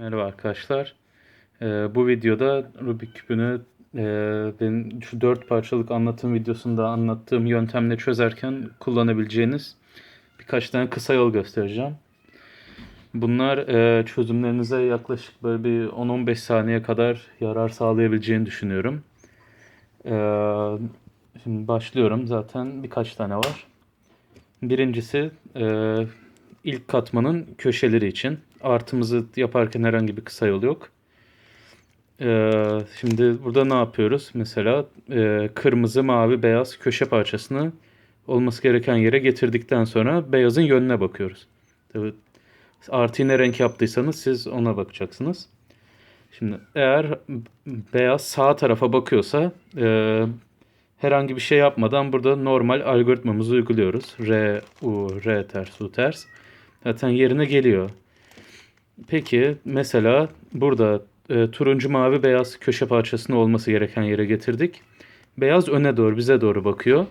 Merhaba arkadaşlar. Ee, bu videoda Rubik küpünü e, ben şu dört parçalık anlatım videosunda anlattığım yöntemle çözerken kullanabileceğiniz birkaç tane kısa yol göstereceğim. Bunlar e, çözümlerinize yaklaşık böyle bir 10-15 saniye kadar yarar sağlayabileceğini düşünüyorum. Ee, şimdi başlıyorum. Zaten birkaç tane var. Birincisi e, ilk katmanın köşeleri için. Artımızı yaparken herhangi bir kısa yol yok. Ee, şimdi burada ne yapıyoruz? Mesela e, kırmızı, mavi, beyaz köşe parçasını olması gereken yere getirdikten sonra beyazın yönüne bakıyoruz. Tabii artıyı ne renk yaptıysanız siz ona bakacaksınız. Şimdi eğer beyaz sağ tarafa bakıyorsa e, herhangi bir şey yapmadan burada normal algoritmamızı uyguluyoruz. R, U, R ters, U ters. Zaten yerine geliyor. Peki mesela burada e, turuncu, mavi, beyaz köşe parçasının olması gereken yere getirdik. Beyaz öne doğru, bize doğru bakıyor.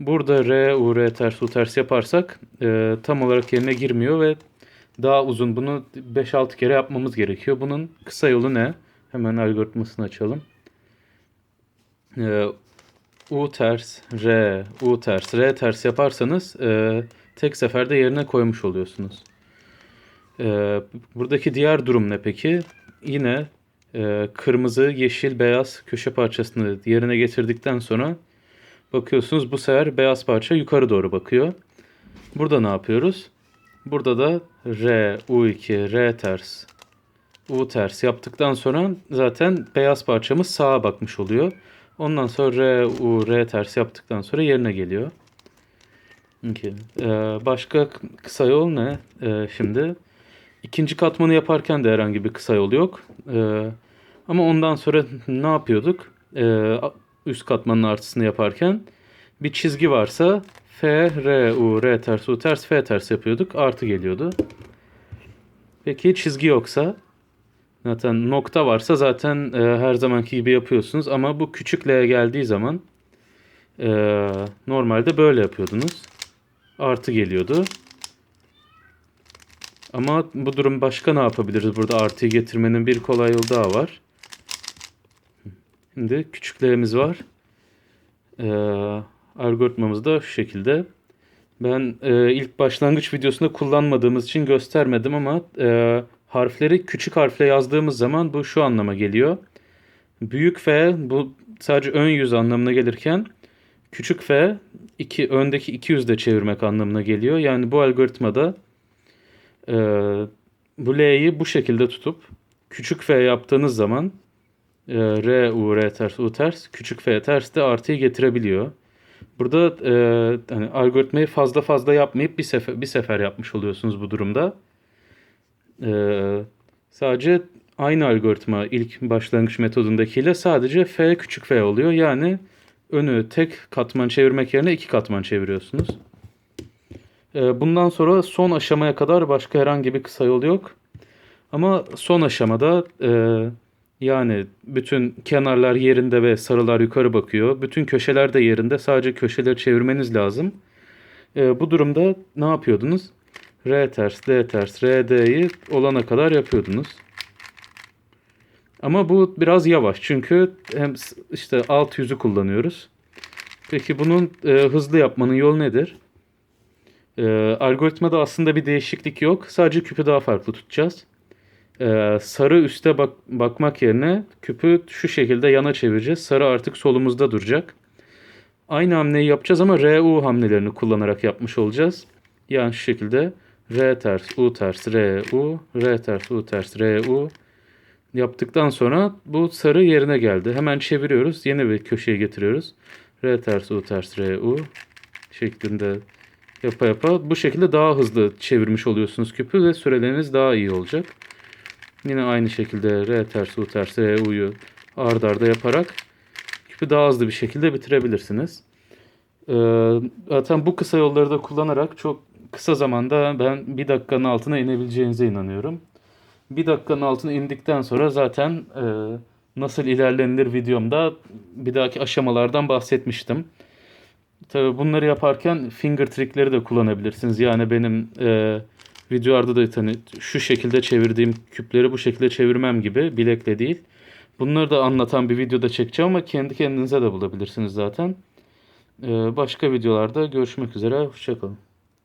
Burada R, U, R ters, U ters yaparsak e, tam olarak yerine girmiyor ve daha uzun. Bunu 5-6 kere yapmamız gerekiyor. Bunun kısa yolu ne? Hemen algoritmasını açalım. E, U ters, R, U ters, R ters yaparsanız e, tek seferde yerine koymuş oluyorsunuz. E, buradaki diğer durum ne peki? Yine e, kırmızı, yeşil, beyaz köşe parçasını yerine getirdikten sonra bakıyorsunuz bu sefer beyaz parça yukarı doğru bakıyor. Burada ne yapıyoruz? Burada da R, U2, R ters, U ters yaptıktan sonra zaten beyaz parçamız sağa bakmış oluyor. Ondan sonra R, U, R ters yaptıktan sonra yerine geliyor. Okay. Ee, başka kısa yol ne? Ee, şimdi ikinci katmanı yaparken de herhangi bir kısa yol yok. Ee, ama ondan sonra ne yapıyorduk? Ee, üst katmanın artısını yaparken bir çizgi varsa F, R, U, R ters, U ters, F ters yapıyorduk. Artı geliyordu. Peki çizgi yoksa Zaten nokta varsa zaten e, her zamanki gibi yapıyorsunuz ama bu küçük L'ye geldiği zaman e, normalde böyle yapıyordunuz. Artı geliyordu. Ama bu durum başka ne yapabiliriz? Burada artıyı getirmenin bir kolay yolu daha var. Şimdi küçük L'miz var. E, algoritmamız da şu şekilde. Ben e, ilk başlangıç videosunda kullanmadığımız için göstermedim ama e, harfleri küçük harfle yazdığımız zaman bu şu anlama geliyor. Büyük F bu sadece ön yüz anlamına gelirken küçük F iki, öndeki iki yüzde çevirmek anlamına geliyor. Yani bu algoritmada e, bu L'yi bu şekilde tutup küçük F yaptığınız zaman e, R, U, R ters, U ters, küçük F ters de artıyı getirebiliyor. Burada e, hani algoritmayı fazla fazla yapmayıp bir sefer bir sefer yapmış oluyorsunuz bu durumda. Ee, sadece aynı algoritma ilk başlangıç metodundakiyle sadece f küçük f oluyor. Yani önü tek katman çevirmek yerine iki katman çeviriyorsunuz. Ee, bundan sonra son aşamaya kadar başka herhangi bir kısa yol yok. Ama son aşamada e, yani bütün kenarlar yerinde ve sarılar yukarı bakıyor. Bütün köşeler de yerinde. Sadece köşeleri çevirmeniz lazım. E, bu durumda ne yapıyordunuz? R ters, D ters, R, D'yi olana kadar yapıyordunuz. Ama bu biraz yavaş çünkü hem işte alt yüzü kullanıyoruz. Peki bunun e, hızlı yapmanın yolu nedir? E, algoritmada aslında bir değişiklik yok. Sadece küpü daha farklı tutacağız. E, sarı üste bak bakmak yerine küpü şu şekilde yana çevireceğiz. Sarı artık solumuzda duracak. Aynı hamleyi yapacağız ama RU hamlelerini kullanarak yapmış olacağız. Yani şu şekilde R ters, U ters, R, U, R ters, U ters, R, U yaptıktan sonra bu sarı yerine geldi. Hemen çeviriyoruz. Yeni bir köşeye getiriyoruz. R ters, U ters, R, U şeklinde yapa yapa bu şekilde daha hızlı çevirmiş oluyorsunuz küpü ve süreleriniz daha iyi olacak. Yine aynı şekilde R ters, U ters, R, U'yu ard arda yaparak küpü daha hızlı bir şekilde bitirebilirsiniz. Ee, zaten bu kısa yolları da kullanarak çok kısa zamanda ben bir dakikanın altına inebileceğinize inanıyorum. Bir dakikanın altına indikten sonra zaten e, nasıl ilerlenilir videomda bir dahaki aşamalardan bahsetmiştim. Tabii bunları yaparken finger trickleri de kullanabilirsiniz. Yani benim e, videolarda da hani şu şekilde çevirdiğim küpleri bu şekilde çevirmem gibi bilekle değil. Bunları da anlatan bir videoda çekeceğim ama kendi kendinize de bulabilirsiniz zaten. Ee, başka videolarda görüşmek üzere. Hoşçakalın.